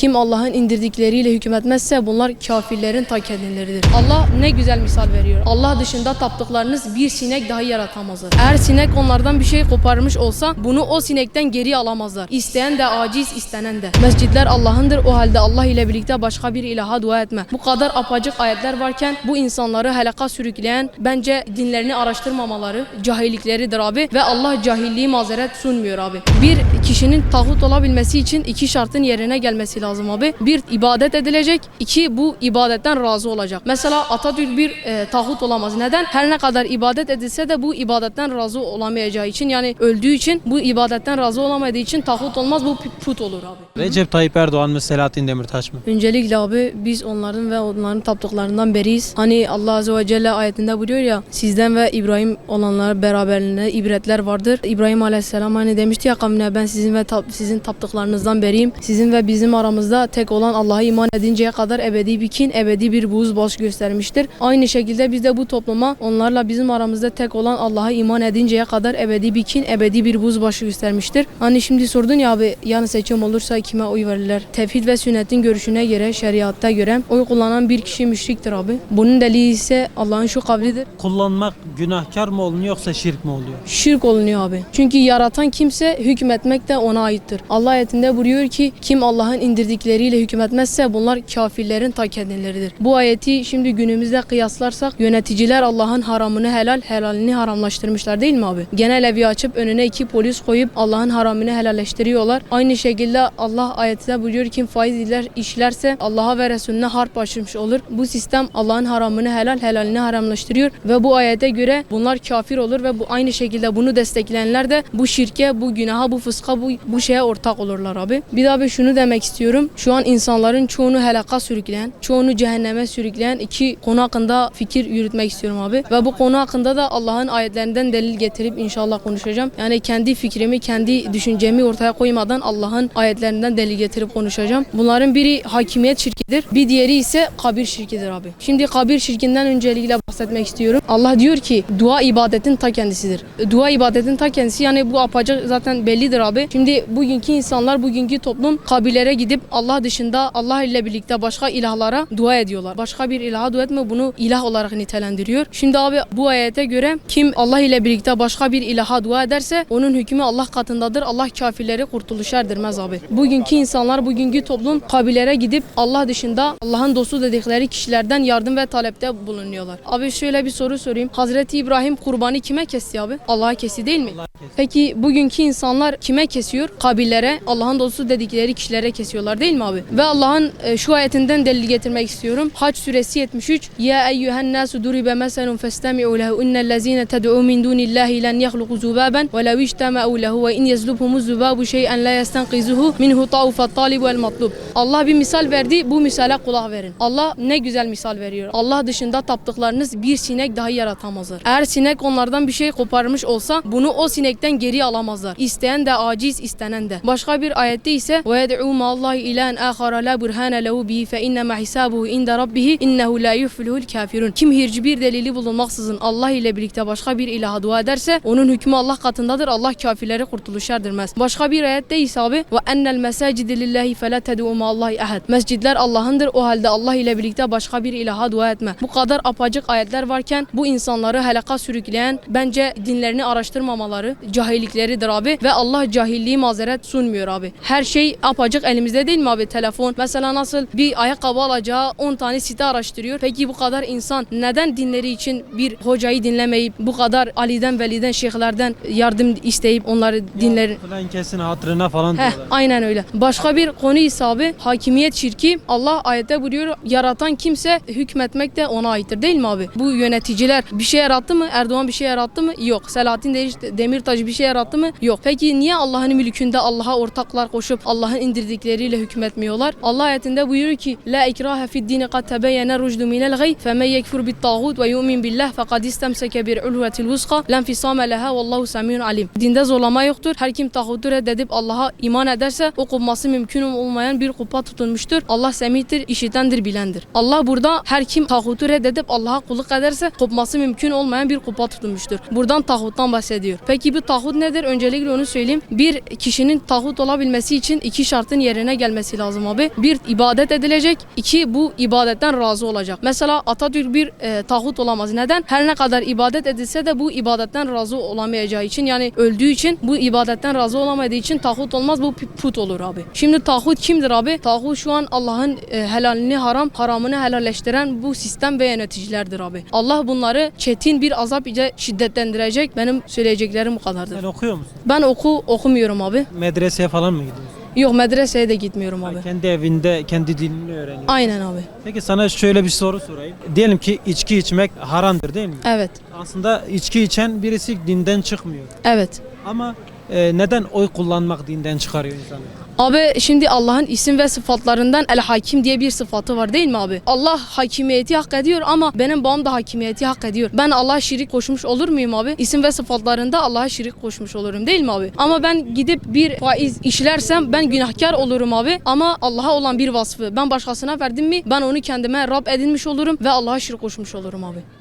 Kim Allah'ın indirdikleriyle hükmetmezse bunlar kafirlerin ta kendileridir. Allah ne güzel misal veriyor. Allah dışında taptıklarınız bir sinek dahi yaratamazlar. Eğer sinek onlardan bir şey koparmış olsa bunu o sinekten geri alamazlar. İsteyen de aciz, istenen de. Mescitler Allah'ındır. O halde Allah ile birlikte başka bir ilaha dua etme. Bu kadar apacık ayetler varken bu insanları helaka sürükleyen bence dinlerini araştırmamaları, cahillikleridir abi ve Allah cahilliği mazeret sunmuyor abi. Bir kişinin tağut olabilmesi için iki şartın yerine gelmesi lazım abi. Bir ibadet edilecek, iki bu ibadetten razı olacak. Mesela Atatürk bir e, tağut olamaz. Neden? Her ne kadar ibadet edilse de bu ibadetten razı olamayacağı için yani öldüğü için bu ibadetten razı olamadığı için tağut olmaz bu put olur abi. Recep Tayyip Erdoğan mı Selahattin Demirtaş mı? Öncelikle abi biz onların ve onların taptıklarından beriyiz. Hani Allah Azze ve Celle ayetinde buyuruyor ya sizden ve İbrahim olanlar beraberliğine ibretler vardır. İbrahim Aleyhisselam hani demişti ya kavmine ben sizin ve tap- sizin taptıklarınızdan beriyim. Sizin ve bizim aramızda tek olan Allah'a iman edinceye kadar ebedi bir kin, ebedi bir buğuz baş göstermiştir. Aynı şekilde biz de bu topluma onlarla bizim aramızda tek olan Allah'a iman edinceye kadar ebedi bir kin, ebedi bir buz başı göstermiştir. Hani şimdi sordun ya abi yani seçim olursa kime oy verirler? Tevhid ve sünnetin görüşüne göre, şeriatta göre oy kullanan bir kişi müşriktir abi. Bunun delili ise Allah'ın şu kavlidir. Kullanmak günahkar mı olunuyor yoksa şirk mi oluyor? Şirk olunuyor abi. Çünkü yaratan kimse hükmetmek de ona aittir. Allah ayetinde buyuruyor ki kim Allah'ın indirdikleriyle hükmetmezse bunlar kafirlerin ta kendileridir. Bu ayeti şimdi günümüzde kıyaslarsak yöneticiler Allah'ın haramını helal, helalini haramlaştırmışlar değil mi abi? Genel evi açıp önüne iki polis koyup Allah'ın haramını helalleştiriyorlar. Aynı şekilde Allah ayetinde buyuruyor kim faiz işlerse Allah'a ve Resulüne harp açmış olur. Bu sistem Allah'ın haramını helal, helalini haramlaştırıyor ve bu ayete göre bunlar kafir olur ve bu aynı şekilde bunu destekleyenler de bu şirke, bu günaha, bu fıska, bu, bu şeye ortak olurlar abi. Bir daha bir şunu demek istiyorum. Şu an insanların çoğunu helaka sürükleyen, çoğunu cehenneme sürükleyen iki konu hakkında fikir yürütmek istiyorum abi. Ve bu konu hakkında da Allah'ın ayetlerinden delil getirip inşallah konuşacağım. Yani kendi fikrimi, kendi düşüncemi ortaya koymadan Allah'ın ayetlerinden delil getirip konuşacağım. Bunların biri hakimiyet şirkidir. Bir diğeri ise kabir şirkidir abi. Şimdi kabir şirkinden öncelikle bahsetmek istiyorum. Allah diyor ki dua ibadetin ta kendisidir. Dua ibadetin ta kendisi yani bu apacık zaten bellidir abi. Şimdi bugünkü insanlar, bugünkü toplum kabirlere gidip Allah dışında Allah ile birlikte başka ilahlara dua ediyorlar. Başka bir ilaha dua etme bunu ilah olarak nitelendiriyor. Şimdi abi bu ayete göre kim Allah ile birlikte başka bir ilaha dua ederse onun hükmü Allah katındadır. Allah kafirleri kurtuluşa erdirmez abi. Bugünkü insanlar, bugünkü toplum kabirlere gidip Allah dışında Allah'ın dostu dedikleri kişilerden yardım ve talepte bulunuyorlar. Abi şöyle bir soru sorayım. Hazreti İbrahim kurbanı kime kesti abi? Allah'a kesti değil mi? Peki bugünkü insanlar kime kesiyor? Kabirlere, Allah'ın dostu dedikleri kişilere kesiyorlar değil mi abi? Ve Allah'ın e, şu ayetinden delil getirmek istiyorum. Hac suresi 73. Ya eyyühen nasu duribe meselun festemi'u lehu innellezine ted'u min dunillahi len yahluku zubaben ve lev ictema'u lehu ve in yazlubhumu zubabu şey'en la yastanqizuhu minhu ta'ufat talibu el matlub. Allah bir misal verdi. Bu misale kulak verin. Allah ne güzel misal veriyor. Allah dışında taptıklarınız bir sinek dahi yaratamazlar. Eğer sinek onlardan bir şey koparmış olsa bunu o sinekten geri alamazlar. İsteyen de aciz, istenen de. Başka bir ayette ise yed'u ma'allahi ilahen ahara la burhane lehu bihi fe innema hisabuhu inde rabbihi innehu la yuflihul kafirun. Kim hiçbir delili bulunmaksızın Allah ile birlikte başka bir ilaha dua ederse onun hükmü Allah katındadır. Allah kafirleri kurtuluşa erdirmez. Başka bir ayette ise abi ve ennel mesacide lillahi fela ted'u ma'allahi ahad. Mescidler Allah'ındır. O halde Allah ile birlikte başka bir ilaha dua etme. Bu kadar apacık ayetler varken bu insanları helaka sürükleyen bence dinlerini araştırmamaları, cahillikleridir abi ve Allah cahilliği mazeret sunmuyor abi. Her şey apacık elimizde değil mi abi? Telefon. Mesela nasıl bir ayakkabı alacağı 10 tane site araştırıyor. Peki bu kadar insan neden dinleri için bir hocayı dinlemeyip bu kadar Ali'den, Veli'den, şeyhlerden yardım isteyip onları dinler Falan kesin hatırına falan Heh, diyorlar. aynen öyle. Başka bir konu ise abi hakimiyet şirki. Allah ayette buyuruyor yaratan kimse hükmetmek de ona aittir değil mi abi? Bu yöneticiler bir şey yarattı mı? Erdoğan bir şey yarattı mı? Yok. Selahattin Demirtaş- Demirtaş bir şey yarattı mı? Yok. Peki niye Allah'ın mülkünde Allah'a ortaklar koşup Allah'ın indirdikleriyle hükmetmiyorlar? Allah ayetinde buyuruyor ki La ikrahe fid dini kad tebeyyene rucdu minel gay femen yekfur bit tağut ve yu'min billah fekad istemseke bir ulvetil vuska len fisame leha vallahu semiyun alim. Dinde zorlama yoktur. Her kim tağutu reddedip Allah'a iman ederse o kopması mümkün olmayan bir kupa tutunmuştur. Allah semihtir, işitendir, bilendir. Allah burada her kim tağutu reddedip Allah'a kulluk ederse kopması mümkün olmayan bir kupa tutunmuştur. Buradan tağuttan bahsediyor. Peki bu tağut nedir? Öncelikle onu söyleyeyim. Bir kişinin tağut olabilmesi için iki şartın yerine gelmesi lazım abi. Bir ibadet edilecek. iki bu ibadetten razı olacak. Mesela Atatürk bir e, tağut olamaz. Neden? Her ne kadar ibadet edilse de bu ibadetten razı olamayacağı için yani öldüğü için bu ibadetten razı olamadığı için tağut olmaz bu put olur abi. Şimdi tağut kimdir abi? Tağut şu an Allah'ın e, helalini haram, haramını helalleştiren bu sistem ve yöneticilerdir abi. Allah bunları çetin bir azap ile şiddetlendirecek. Benim söyleyeceklerim bu kadardır. Sen okuyor musun? Ben oku okumuyorum abi. Medreseye falan mı gidiyorsun? Yok medreseye de gitmiyorum abi. Kendi evinde kendi dilini öğreniyorsun. Aynen abi. Peki sana şöyle bir soru sorayım. Diyelim ki içki içmek haramdır değil mi? Evet. Aslında içki içen birisi dinden çıkmıyor. Evet. Ama e, neden oy kullanmak dinden çıkarıyor insanı? Abi şimdi Allah'ın isim ve sıfatlarından El Hakim diye bir sıfatı var değil mi abi? Allah hakimiyeti hak ediyor ama benim babam da hakimiyeti hak ediyor. Ben Allah'a şirik koşmuş olur muyum abi? İsim ve sıfatlarında Allah'a şirik koşmuş olurum değil mi abi? Ama ben gidip bir faiz işlersem ben günahkar olurum abi. Ama Allah'a olan bir vasfı ben başkasına verdim mi ben onu kendime Rab edinmiş olurum ve Allah'a şirik koşmuş olurum abi.